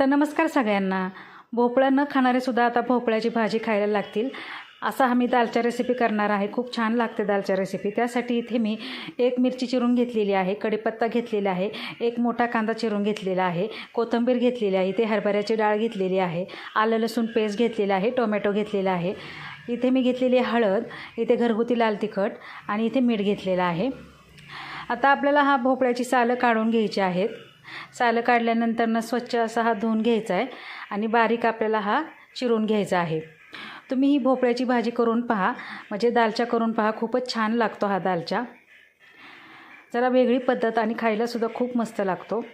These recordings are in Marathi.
तर नमस्कार सगळ्यांना. भोपळा न खाणारेसुद्धा आता भोपळ्याची भाजी खायला लागतील. असा हा मी दालच्या रेसिपी करणार आहे. खूप छान लागते दालच्या रेसिपी त्यासाठी इथे मी एक मिरची चिरून घेतलेली आहे कढीपत्ता घेतलेला आहे एक मोठा कांदा चिरून घेतलेला आहे कोथिंबीर घेतलेली आहे इथे हरभऱ्याची डाळ घेतलेली आहे आलं लसूण पेस्ट घेतलेला आहे टोमॅटो घेतलेला आहे. इथे मी घेतलेली आहे हळद इथे घरगुती लाल तिखट आणि इथे मीठ घेतलेलं आहे. आता आपल्याला हा भोपळ्याची सालं काढून घ्यायची आहेत. सालं काढल्यानंतरनं स्वच्छ असा हा धुवून घ्यायचा आहे आणि बारीक आपल्याला हा चिरून घ्यायचा आहे. तुम्ही ही भोपळ्याची भाजी करून पहा. म्हणजे दालच्या करून पहा. खूपच छान लागतो हा दालच्या जरा वेगळी पद्धत आणि खायलासुद्धा खूप मस्त लागतो.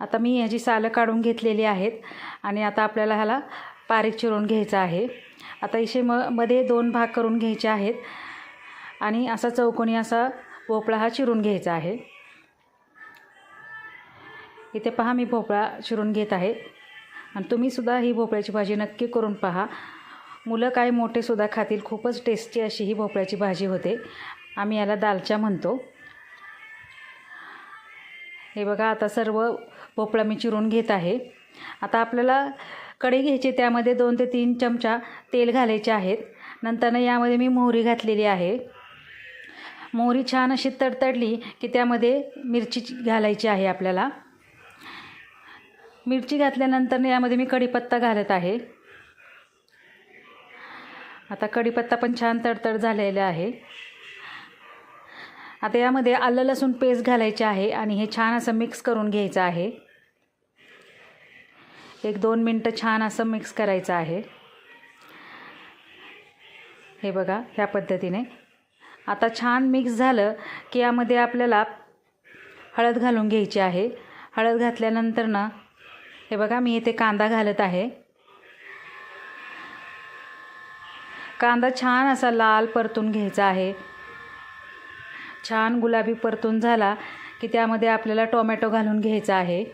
आता मी ह्याची सालं काढून घेतलेली आहेत आणि आता आपल्याला ह्याला बारीक चिरून घ्यायचं आहे. आता इशे म मध्ये दोन भाग करून घ्यायचे आहेत आणि असा चौकोनी असा भोपळा हा चिरून घ्यायचा आहे. इथे पहा मी भोपळा चिरून घेत आहे. आणि तुम्हीसुद्धा ही भोपळ्याची भाजी नक्की करून पहा. मुलं काय मोठेसुद्धा खातील खूपच टेस्टी अशी ही भोपळ्याची भाजी होते. आम्ही याला दालच्या म्हणतो. हे बघा आता सर्व भोपळा मी चिरून घेत आहे. आता आपल्याला कढई घ्यायची त्यामध्ये दोन ते तीन चमचा तेल घालायचे आहेत. नंतरनं यामध्ये मी मोहरी घातलेली आहे. मोहरी छान अशी तडतडली की त्यामध्ये मिरची घालायची आहे आपल्याला. मिरची घातल्यानंतर यामध्ये मी कढीपत्ता घालत आहे. आता कढीपत्ता पण छान तडतड झालेला आहे. आता यामध्ये आलं लसूण पेस्ट घालायचे आहे आणि हे छान असं मिक्स करून घ्यायचं आहे. एक दोन मिनटं छान असं मिक्स करायचं आहे. हे बघा ह्या पद्धतीने. आता छान मिक्स झालं की यामध्ये आपल्याला हळद घालून घ्यायची आहे. हळद घातल्यानंतर ना हे बघा मी इथे कांदा घालत आहे. कांदा छान असा लाल परतून घ्यायचा आहे. छान गुलाबी परतून झाला की त्यामध्ये आपल्याला टोमॅटो घालून घ्यायचा आहे.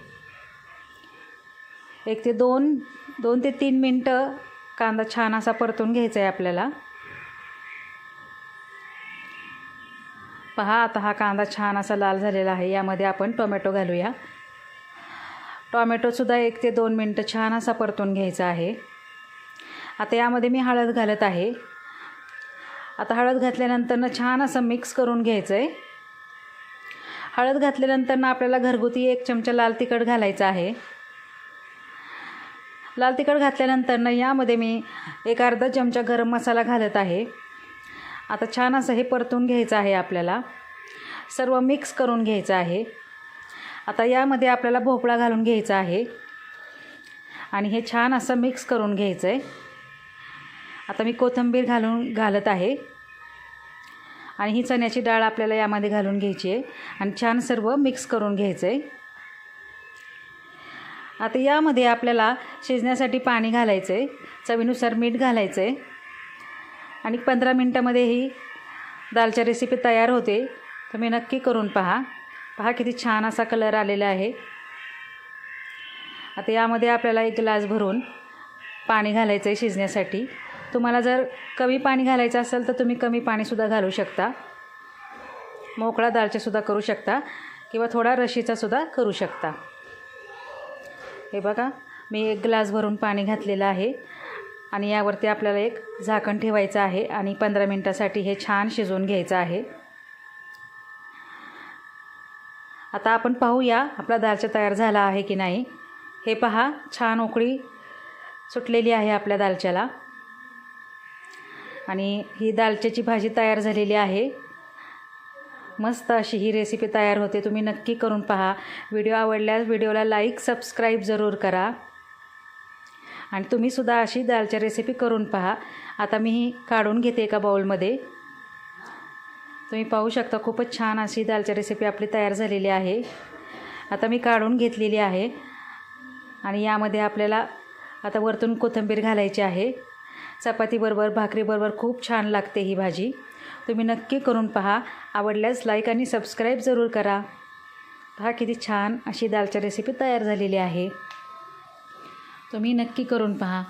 एक ते दोन दोन ते तीन मिनटं कांदा छान असा परतून घ्यायचा आहे आपल्याला. पहा आता हा कांदा छान असा लाल झालेला आहे. यामध्ये आपण टोमॅटो घालूया. टॉमॅटोसुद्धा एक ते दोन मिनटं छान असा परतून घ्यायचा आहे. आता यामध्ये मी हळद घालत आहे. आता हळद घातल्यानंतरनं छान असं मिक्स करून घ्यायचं आहे हळद घातल्यानंतरनं आपल्याला घरगुती एक चमचा लाल तिखट घालायचा आहे. लाल तिखट घातल्यानंतरनं यामध्ये मी एक अर्धा चमचा गरम मसाला घालत आहे. आता छान असं हे परतून घ्यायचं आहे आपल्याला. सर्व मिक्स करून घ्यायचं आहे. आता यामध्ये आपल्याला भोपळा घालून घ्यायचा आहे. आणि हे छान असं मिक्स करून घ्यायचं आहे आता मी कोथिंबीर घालून घालत आहे. आणि ही चण्याची डाळ आपल्याला यामध्ये घालून घ्यायची आहे. आणि छान सर्व मिक्स करून घ्यायचं आहे आता यामध्ये आपल्याला शिजण्यासाठी पाणी घालायचं आहे चवीनुसार मीठ घालायचं आहे आणि पंधरा मिनटामध्ये ही दालच्या रेसिपी तयार होते. तुम्ही नक्की करून पहा. पहा किती छान असा कलर आलेला आहे. आता यामध्ये आपल्याला एक ग्लास भरून पाणी घालायचं आहे शिजण्यासाठी. तुम्हाला जर कमी पाणी घालायचं असेल तर तुम्ही कमी पाणीसुद्धा घालू शकता. मोकळा दालच्यासुद्धा करू शकता किंवा थोडा रशीचासुद्धा करू शकता. हे बघा मी एक ग्लास भरून पाणी घातलेलं आहे आणि यावरती आपल्याला एक झाकण ठेवायचं आहे आणि पंधरा मिनटासाठी हे छान शिजवून घ्यायचं आहे. आता आपण पाहूया आपला दालचा तयार झाला आहे की नाही. हे पहा छान उकळी सुटलेली आहे आपल्या दालच्याला. आणि ही दालच्याची भाजी तयार झालेली आहे. मस्त अशी ही रेसिपी तयार होते. तुम्ही नक्की करून पहा. व्हिडिओ आवडल्यास व्हिडिओला लाईक सबस्क्राईब जरूर करा. आणि तुम्हीसुद्धा अशी दालच्या रेसिपी करून पहा. आता मी ही काढून घेते एका बाऊलमध्ये तुम्ही पाहू शकता खूपच छान अशी दालच्या रेसिपी आपली तयार झालेली आहे. आता मी काढून घेतलेली आहे. आणि यामध्ये आपल्याला आता वरतून कोथिंबीर घालायची आहे. चपातीबरोबर भाकरीबरोबर खूप छान लागते ही भाजी. तुम्ही नक्की करून पहा. आवडल्यास लाईक आणि सबस्क्राईब जरूर करा. पहा किती छान अशी दालच्या रेसिपी तयार झालेली आहे. तुम्ही नक्की करून पहा.